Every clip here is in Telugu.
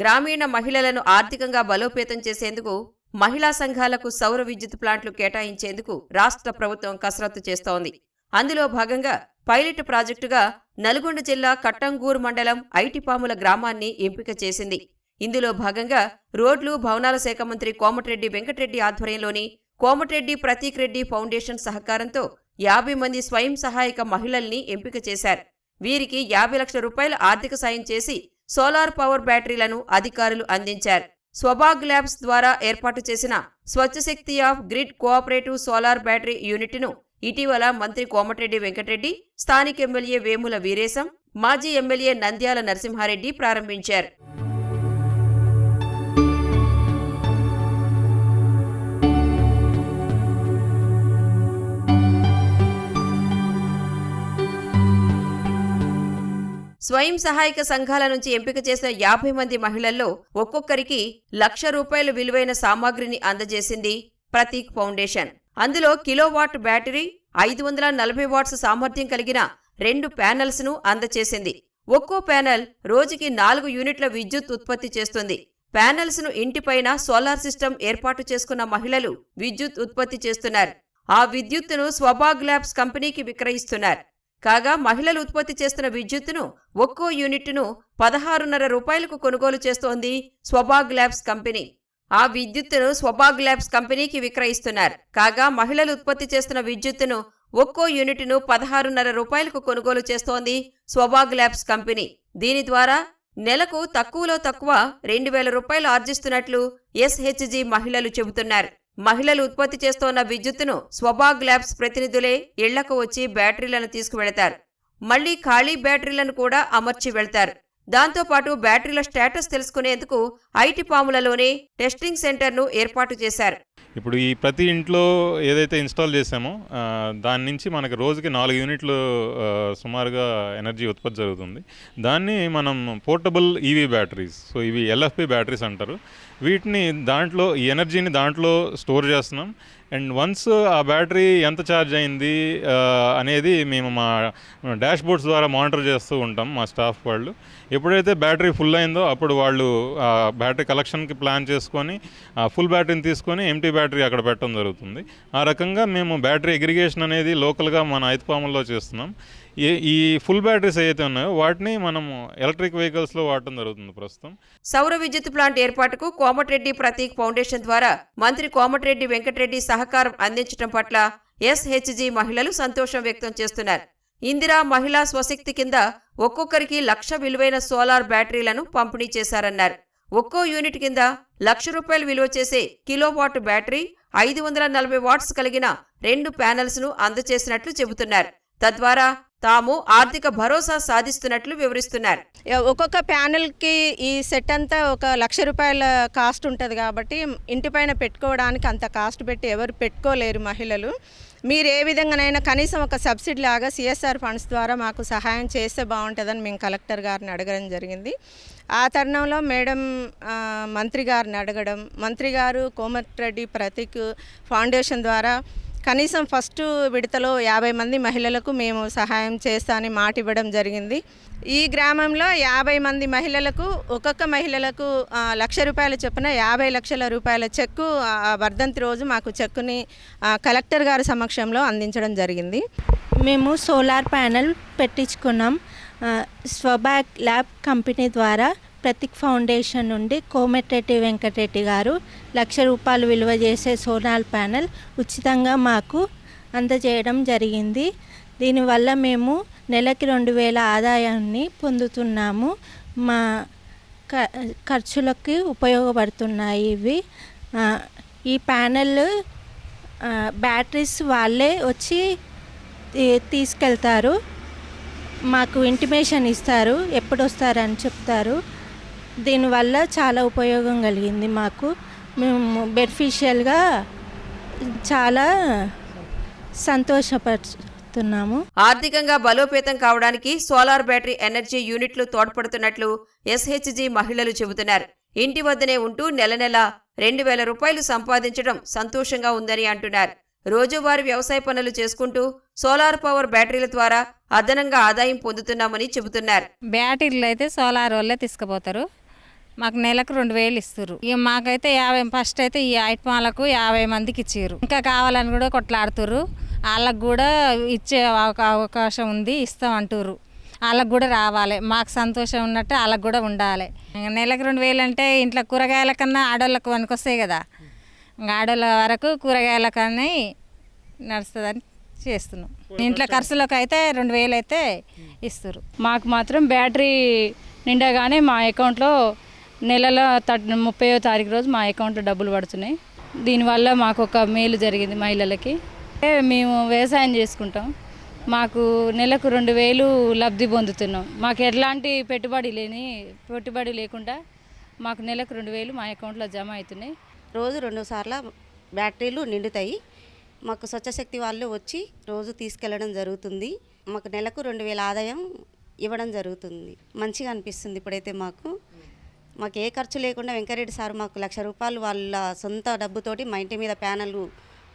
గ్రామీణ మహిళలను ఆర్థికంగా బలోపేతం చేసేందుకు మహిళా సంఘాలకు సౌర విద్యుత్ ప్లాంట్లు కేటాయించేందుకు రాష్ట్ర ప్రభుత్వం కసరత్తు చేస్తోంది. అందులో భాగంగా పైలట్ ప్రాజెక్టుగా నల్గొండ జిల్లా కట్టంగూర్ మండలం ఐటిపాముల గ్రామాన్ని ఎంపిక చేసింది. ఇందులో భాగంగా రోడ్లు భవనాల శాఖ మంత్రి కోమటిరెడ్డి వెంకటరెడ్డి ఆధ్వర్యంలోని కోమటిరెడ్డి ప్రతీక్ రెడ్డి ఫౌండేషన్ సహకారంతో యాభై మంది స్వయం సహాయక మహిళల్ని ఎంపిక చేశారు. వీరికి యాభై లక్షల రూపాయల ఆర్థిక సాయం చేసి సోలార్ పవర్ బ్యాటరీలను అధికారులు అందించారు. స్వబాగ్ ల్యాబ్స్ ద్వారా ఏర్పాటు చేసిన Swachhashakti off grid cooperative solar battery యూనిట్ను ఇటీవల మంత్రి కోమటిరెడ్డి వెంకటరెడ్డి స్థానిక ఎమ్మెల్యే వేముల వీరేశం మాజీ ఎమ్మెల్యే నంద్యాల నరసింహారెడ్డి ప్రారంభించారు. స్వయం సహాయక సంఘాల నుంచి ఎంపిక చేసిన యాభై మంది మహిళల్లో ఒక్కొక్కరికి లక్ష రూపాయల విలువైన సామాగ్రిని అందజేసింది ప్రతీక్ ఫౌండేషన్. అందులో కిలోవాట్ బ్యాటరీ ఐదు వందల నలభై వాట్స్ సామర్థ్యం కలిగిన రెండు ప్యానెల్స్ను అందజేసింది. ఒక్కో ప్యానెల్ రోజుకి నాలుగు యూనిట్ల విద్యుత్ ఉత్పత్తి చేస్తుంది. ప్యానెల్స్ను ఇంటిపైన సోలార్ సిస్టమ్ ఏర్పాటు చేసుకున్న మహిళలు విద్యుత్ ఉత్పత్తి చేస్తున్నారు. ఆ విద్యుత్తును స్వభాగ్ ల్యాబ్స్ కంపెనీకి విక్రయిస్తున్నారు. కాగా మహిళలు ఉత్పత్తి చేస్తున్న విద్యుత్తును ఒక్కో యూనిట్ను పదహారున్నర రూపాయలకు కొనుగోలు చేస్తోంది స్వభాగ్ ల్యాబ్స్ కంపెనీ. ఆ విద్యుత్తును స్వభాగ్ ల్యాబ్స్ కంపెనీకి విక్రయిస్తున్నారు. కాగా మహిళలు ఉత్పత్తి చేస్తున్న విద్యుత్తును ఒక్కో యూనిట్ను పదహారున్నర రూపాయలకు కొనుగోలు చేస్తోంది స్వభాగ్ ల్యాబ్స్ కంపెనీ. దీని ద్వారా నెలకు తక్కువలో తక్కువ రెండు వేల రూపాయలు ఆర్జిస్తున్నట్లు ఎస్హెచ్జి మహిళలు చెబుతున్నారు. మహిళలు ఉత్పత్తి చేస్తోన్న విద్యుత్తును స్వభాగ్ ల్యాబ్స్ ప్రతినిధులే ఇళ్ళకు వచ్చి బ్యాటరీలను తీసుకువెళతారు. మళ్ళీ ఖాళీ బ్యాటరీలను కూడా అమర్చి వెళ్తారు. దాంతోపాటు బ్యాటరీల స్టేటస్ తెలుసుకునేందుకు ఐటి పాములలోనే టెస్టింగ్ సెంటర్ను ఏర్పాటు చేశారు. ఇప్పుడు ఈ ప్రతి ఇంట్లో ఏదైతే ఇన్స్టాల్ చేసామో దాని నుంచి మనకి రోజుకి నాలుగు యూనిట్లు సుమారుగా ఎనర్జీ ఉత్పత్తి జరుగుతుంది. దాన్ని మనం పోర్టబుల్ ఈవీ బ్యాటరీస్ సో ఇవి ఎల్ఎఫ్పి బ్యాటరీస్ అంటారు. వీటిని దాంట్లో ఈ ఎనర్జీని దాంట్లో స్టోర్ చేస్తున్నాం. అండ్ వన్స్ ఆ బ్యాటరీ ఎంత ఛార్జ్ అయింది అనేది మేము మా డాష్ బోర్డ్స్ ద్వారా మానిటర్ చేస్తూ ఉంటాం మా స్టాఫ్ వాళ్ళు. ఎప్పుడైతే బ్యాటరీ ఫుల్ అయిందో అప్పుడు వాళ్ళు ఆ బ్యాటరీ కలెక్షన్కి ప్లాన్ చేసుకొని ఫుల్ బ్యాటరీని తీసుకొని ఎంటీ బ్యాటరీ అక్కడ పెట్టడం జరుగుతుంది. ఆ రకంగా మేము బ్యాటరీ అగ్రిగేషన్ అనేది లోకల్గా మన ఐతుపాముల్లో చేస్తున్నాం. ఈ ఈ ఫుల్ బ్యాటరీస్ ఏవైతే ఉన్నాయో వాటిని మనము ఎలక్ట్రిక్ వెహికల్స్లో వాడటం జరుగుతుంది ప్రస్తుతం. సౌర విద్యుత్ ప్లాంట్ ఏర్పాటుకు కోమటిరెడ్డి ప్రతీక్ ఫౌండేషన్ ద్వారా మంత్రి కోమటిరెడ్డి వెంకటరెడ్డి సహకారం అందించడం పట్ల ఎస్హెచ్జి మహిళలు సంతోషం వ్యక్తం చేస్తున్నారు. ఇందిరా మహిళా స్వశక్తి కింద ఒక్కొక్కరికి లక్ష విలువైన సోలార్ బ్యాటరీలను పంపిణీ చేశారన్నారు. ఒక్కో యూనిట్ కింద లక్ష రూపాయలు విలువ చేసే కిలోవాట్ బ్యాటరీ ఐదు వందల నలభై వాట్స్ కలిగిన రెండు ప్యానెల్స్ను అందజేసినట్లు చెబుతున్నారు. తద్వారా తాము ఆర్థిక భరోసా సాధిస్తున్నట్లు వివరిస్తున్నారు. ఒక్కొక్క ప్యానెల్కి ఈ సెట్ అంతా ఒక లక్ష రూపాయల కాస్ట్ ఉంటుంది కాబట్టి ఇంటిపైన పెట్టుకోవడానికి అంత కాస్ట్ పెట్టి ఎవరు పెట్టుకోలేరు మహిళలు. మీరు ఏ విధంగానైనా కనీసం ఒక సబ్సిడీ లాగా సిఎస్ఆర్ ఫండ్స్ ద్వారా మాకు సహాయం చేస్తే బాగుంటుందని మేము కలెక్టర్ గారిని అడగడం జరిగింది. ఆ తరుణంలో మేడం మంత్రి గారిని అడగడం మంత్రి గారు కోమటిరెడ్డి ప్రతీక్ ఫౌండేషన్ ద్వారా కనీసం ఫస్ట్ విడతలో యాభై మంది మహిళలకు మేము సహాయం చేస్తామని మాట ఇవ్వడం జరిగింది. ఈ గ్రామంలో యాభై మంది మహిళలకు ఒక్కొక్క మహిళలకు లక్ష రూపాయల చొప్పున యాభై లక్షల రూపాయల చెక్కు వర్ధంతి రోజు మాకు చెక్కుని కలెక్టర్ గారి సమక్షంలో అందించడం జరిగింది. మేము సోలార్ ప్యానెల్ పెట్టించుకున్నాం. స్వబ్యాక్ స్వబాక్ ల్యాబ్ కంపెనీ ద్వారా ప్రతీక్ ఫౌండేషన్ నుండి కోమటిరెడ్డి వెంకటరెడ్డి గారు లక్ష రూపాయలు విలువ చేసే సోలార్ ప్యానెల్ ఉచితంగా మాకు అందజేయడం జరిగింది. దీనివల్ల మేము నెలకి రెండు వేల ఆదాయాన్ని పొందుతున్నాము. మా క- ఖర్చులకి ఉపయోగపడుతున్నాయి ఇవి. ఈ ప్యానెల్ బ్యాటరీస్ వాళ్ళే వచ్చి తీ- తీసుకెళ్తారు. మాకు ఇంటిమేషన్ ఇస్తారు. ఎప్పుడు వస్తారని చెప్తారు. దీనివల్ల చాలా ఉపయోగం కలిగింది మాకు. మేము బెనిఫిషియల్గా చాలా సంతోషపడుతున్నాము. ఆర్థికంగా బలోపేతం కావడానికి సోలార్ బ్యాటరీ ఎనర్జీ యూనిట్లు తోడ్పడుతున్నట్లు ఎస్హెచ్జి మహిళలు చెబుతున్నారు. ఇంటి వద్దనే ఉంటూ నెల నెల రెండు వేల రూపాయలు సంపాదించడం సంతోషంగా ఉందని అంటున్నారు. రోజువారీ వ్యవసాయ పనులు చేసుకుంటూ సోలార్ పవర్ బ్యాటరీల ద్వారా అదనంగా ఆదాయం పొందుతున్నామని చెబుతున్నారు. బ్యాటరీలు అయితే సోలార్ వాళ్ళే తీసుకుపోతారు. మాకు నెలకు రెండు వేలు ఇస్తారు ఇక మాకైతే యాభై ఫస్ట్ అయితే ఈ ఐట్మాలకు యాభై మందికి ఇచ్చారు ఇంకా కావాలని కూడా కొట్లాడుతుర్రు. వాళ్ళకు కూడా ఇచ్చే అవకా- అవకాశం ఉంది ఇస్తాం అంటుర్రు. వాళ్ళకు కూడా రావాలి. మాకు సంతోషం ఉన్నట్టు వాళ్ళకు కూడా ఉండాలి. ఇంకా నెలకు రెండు వేలు అంటే ఇంట్లో కూరగాయల కన్నా ఆడోళ్ళకు వస్తాయి కదా. ఇంకా ఆడోళ్ళ వరకు కూరగాయల కన్నా నడుస్తుందని చేస్తున్నాం. ఇంట్లో ఖర్చులకు అయితే రెండు వేలు అయితే ఇస్తారు మాకు మాత్రం బ్యాటరీ నిండగానే మా అకౌంట్లో నెలలో థర్ట్ ముప్పైవ తారీఖు రోజు మా అకౌంట్లో డబ్బులు పడుతున్నాయి. దీనివల్ల మాకు ఒక మేలు జరిగింది మహిళలకి. మేము వ్యవసాయం చేసుకుంటాం. మాకు నెలకు రెండు వేలు లబ్ధి పొందుతున్నాం. మాకు ఎట్లాంటి పెట్టుబడి లేని పెట్టుబడి లేకుండా మాకు నెలకు రెండు వేలు మా అకౌంట్లో జమ అవుతున్నాయి. రోజు రెండు సార్ల బ్యాటరీలు నిండుతాయి. మాకు స్వచ్ఛశక్తి వాళ్ళు వచ్చి రోజు తీసుకెళ్ళడం జరుగుతుంది. మాకు నెలకు రెండు వేల ఆదాయం ఇవ్వడం జరుగుతుంది. మంచిగా అనిపిస్తుంది ఇప్పుడైతే మాకు. మాకు ఏ ఖర్చు లేకుండా వెంకరెడ్డి సార్ మాకు లక్ష రూపాయలు వాళ్ళ సొంత డబ్బుతోటి మా ఇంటి మీద ప్యానల్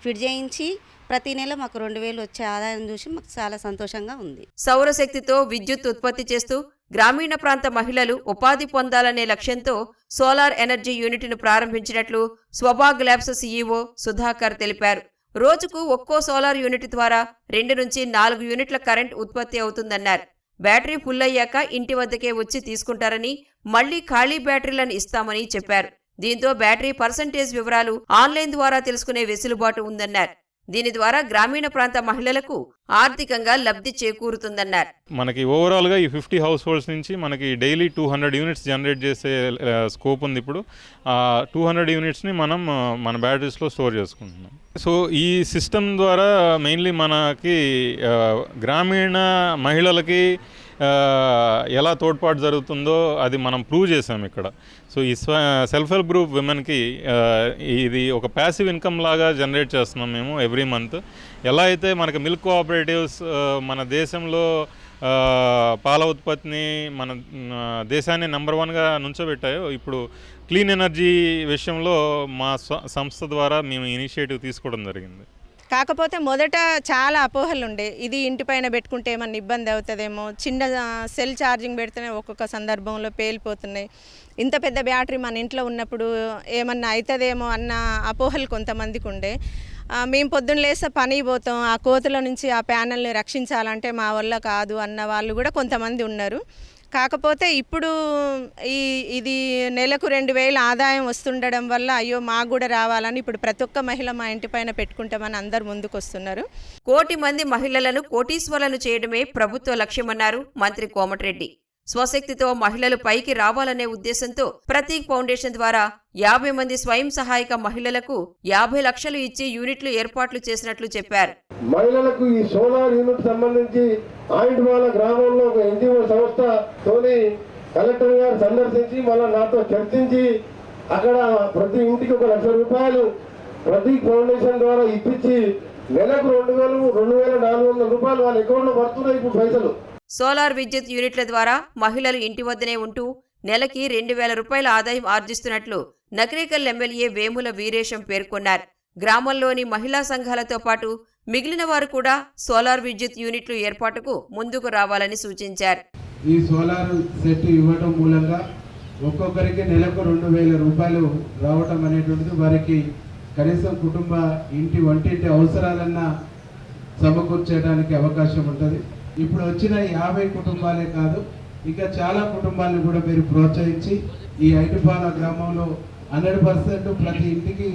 ఫిట్ చేయించి ప్రతి నెల మాకు రెండు వేలు వచ్చే ఆదాయం చూసి మాకు చాలా సంతోషంగా ఉంది. సౌరశక్తితో విద్యుత్ ఉత్పత్తి చేస్తూ గ్రామీణ ప్రాంత మహిళలు ఉపాధి పొందాలనే లక్ష్యంతో సోలార్ ఎనర్జీ యూనిట్ను ప్రారంభించినట్లు స్వభాగ్ ల్యాబ్స్ సీఈఓ సుధాకర్ తెలిపారు. రోజుకు ఒక్కో సోలార్ యూనిట్ ద్వారా రెండు నుంచి నాలుగు యూనిట్ల కరెంట్ ఉత్పత్తి అవుతుందన్నారు. బ్యాటరీ ఫుల్ అయ్యాక ఇంటి వద్దకే వచ్చి తీసుకుంటారని మళ్ళీ ఖాళీ బ్యాటరీలను ఇస్తామని చెప్పారు. దీంతో బ్యాటరీ పర్సంటేజ్ వివరాలు ఆన్లైన్ ద్వారా తెలుసుకునే వెసులుబాటు ఉందన్నారు. దీని ద్వారా గ్రామీణ ప్రాంత మహిళలకు ఆర్థికంగా లబ్ధి చేకూరుతుందన్నారు. మనకి ఓవరాల్గా ఈ ఫిఫ్టీ హౌస్ హోల్డ్స్ నుంచి మనకి daily two hundred units generate చేసే స్కోప్ ఉంది ఇప్పుడు. ఆ టూ హండ్రెడ్ యూనిట్స్ని మనం మన బ్యాటరీస్లో స్టోర్ చేసుకుంటున్నాం. సో ఈ సిస్టమ్ ద్వారా మెయిన్లీ మనకి గ్రామీణ మహిళలకి ఎలా తోడ్పాటు జరుగుతుందో అది మనం ప్రూవ్ చేసాం ఇక్కడ. సో ఈ స్వ సెల్ఫ్ హెల్ప్ గ్రూప్ విమెన్కి ఇది ఒక ప్యాసివ్ ఇన్కమ్ లాగా జనరేట్ చేస్తున్నాం మేము ఎవ్రీ మంత్ ఎలా అయితే మనకి మిల్క్ కోఆపరేటివ్స్ మన దేశంలో పాల ఉత్పత్తిని మన దేశాన్ని నెంబర్ వన్గా నుంచోబెట్టాయో ఇప్పుడు క్లీన్ ఎనర్జీ విషయంలో మా సంస్థ ద్వారా మేము ఇనిషియేటివ్ తీసుకోవడం జరిగింది. కాకపోతే మొదట చాలా అపోహలు ఉండే. ఇది ఇంటిపైన పెట్టుకుంటే ఏమన్నా ఇబ్బంది అవుతుందేమో? చిన్న సెల్ ఛార్జింగ్ పెడితేనే ఒక్కొక్క సందర్భంలో పేలిపోతున్నాయి. ఇంత పెద్ద బ్యాటరీ మన ఇంట్లో ఉన్నప్పుడు ఏమన్నా అవుతుందేమో అన్న అపోహలు కొంతమందికి ఉండే. మేము పొద్దున్న లేస్తే పని పోతాం. ఆ కోతుల నుంచి ఆ ప్యానల్ని రక్షించాలంటే మా వల్ల కాదు అన్న వాళ్ళు కూడా కొంతమంది ఉన్నారు. కాకపోతే ఇప్పుడు ఈ ఇది నెలకు రెండు వేల ఆదాయం వస్తుండడం వల్ల అయ్యో మాకు కూడా రావాలని ఇప్పుడు ప్రతి ఒక్క మహిళ మా ఇంటి పైన పెట్టుకుంటామని అందరు ముందుకు వస్తున్నారు కోటి మంది మహిళలను కోటీశ్వరులను చేయడమే ప్రభుత్వ లక్ష్యమన్నారు మంత్రి కోమటిరెడ్డి. స్వశక్తితో మహిళలు పైకి రావాలనే ఉద్దేశంతో ప్రతీక్ ఫౌండేషన్ ద్వారా యాభై మంది స్వయం సహాయక మహిళలకు యాభై లక్షలు ఇచ్చి యూనిట్లు ఏర్పాట్లు చేసినట్లు చెప్పారు. మహిళలకు ఈ సోలార్ యూనిట్ సంబంధించి ఆయుడ్వాల గ్రామంలో ఒక ఎన్జిఓ సంస్థతోని కలెక్టర్ గారు సందర్శించి మళ్ళీ నాతో చర్చించి అక్కడ ప్రతి ఇంటికి ఒక లక్ష రూపాయలు ప్రతి ఫౌండేషన్ ద్వారా ఇప్పించి నెలకు రెండు వేలు రెండు వేల నాలుగు వందల రూపాయలు వాళ్ళ అకౌంట్లో పడుతున్నాయి ఇప్పుడు పైసలు. సోలార్ విద్యుత్ యూనిట్ల ద్వారా మహిళలు ఇంటి వద్దనే ఉంటూ నెలకి రెండు వేల రూపాయల ఆదాయం ఆర్జిస్తున్నట్లు నకరేకల్ ఎమ్మెల్యే వేముల వీరేశం పేర్కొన్నారు. గ్రామంలోని మహిళా సంఘాలతో పాటు మిగిలిన వారు కూడా సోలార్ విద్యుత్ యూనిట్లు ఏర్పాటుకు ముందుకు రావాలని సూచించారు. ఈ సోలార్ సెట్ ఇవ్వడం మూలంగా ఒక్కొక్కరికి నెలకు రెండు వేల రూపాయలు రావటం అనేటువంటిది వారికి కనీసం కుటుంబ ఇంటి వంటింటి అవసరాలన్నా సమకూర్చడానికి అవకాశం ఉంటుంది. ఇప్పుడు వచ్చిన యాభై కుటుంబాలే కాదు ఇంకా చాలా కుటుంబాలను కూడా మీరు ప్రోత్సహించి ఈ ఐటుపాల గ్రామంలో హండ్రెడ్ పర్సెంట్ ప్రతి ఇంటికి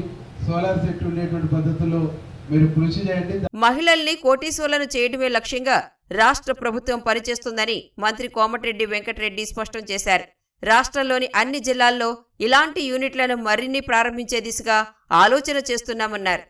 సోలార్ సెట్ ఉండేటువంటి పద్ధతిలో మీరు కృషి చేయండి. మహిళల్ని కోటీశ్వర్లను చేయడమే లక్ష్యంగా రాష్ట్ర ప్రభుత్వం పనిచేస్తుందని మంత్రి కోమటిరెడ్డి వెంకటరెడ్డి స్పష్టం చేశారు. రాష్ట్రంలోని అన్ని జిల్లాల్లో ఇలాంటి యూనిట్లను మరిన్ని ప్రారంభించే దిశగా ఆలోచన చేస్తున్నామన్నారు.